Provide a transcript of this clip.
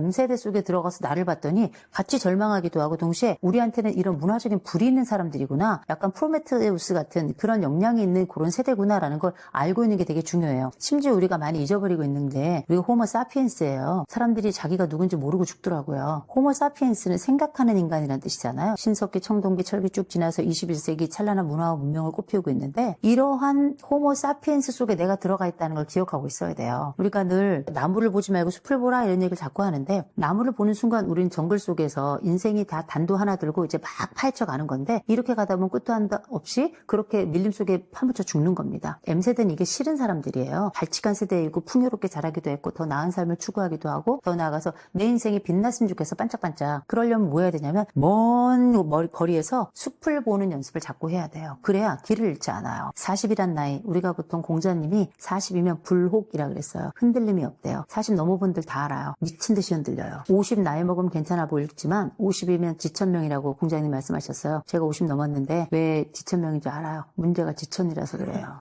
M세대 속에 들어가서 나를 봤더니 같이 절망하기도 하고 동시에 우리한테는 이런 문화적인 불이 있는 사람들이구나. 약간 프로메테우스 같은 그런 역량이 있는 그런 세대구나라는 걸 알고 있는 게 되게 중요해요. 심지어 우리가 많이 잊어버리고 있는데 우리가 호모 사피엔스예요. 사람들이 자기가 누군지 모르고 죽더라고요. 호모 사피엔스는 생각하는 인간이라는 뜻이잖아요. 신석기, 청동기, 철기 쭉 지나서 21세기 찬란한 문화와 문명을 꽃피우고 있는데 이러한 호모 사피엔스 속에 내가 들어가 있다는 걸 기억하고 있어야 돼요. 우리가 늘 나무를 보지 말고 숲을 보라 이런 얘기를 자꾸 하는데 나무를 보는 순간 우리는 정글 속에서 인생이 다 단도 하나 들고 이제 막 파헤쳐 가는 건데 이렇게 가다 보면 끝도 한도 없이 그렇게 밀림 속에 파묻혀 죽는 겁니다. M세대는 이게 싫은 사람들이에요. 발칙한 세대이고 풍요롭게 자라기도 했고 더 나은 삶을 추구하기도 하고 더 나아가서 내 인생이 빛났으면 좋겠어 반짝반짝. 그러려면 뭐 해야 되냐면 먼 거리에서 숲을 보는 연습을 자꾸 해야 돼요. 그래야 길을 잃지 않아요. 40이란 나이 우리가 보통 공자님이 40이면 불혹이라 그랬어요. 흔들림이 없대요. 40 넘어 분들 다 알아요. 미친 듯이 흔들려요. 50 나이 먹으면 괜찮아 보이지만 50이면 지천명이라고 공자님 말씀하셨어요. 제가 50 넘었는데 왜 지천명인 줄 알아요. 문제가 지천이라서 그래요.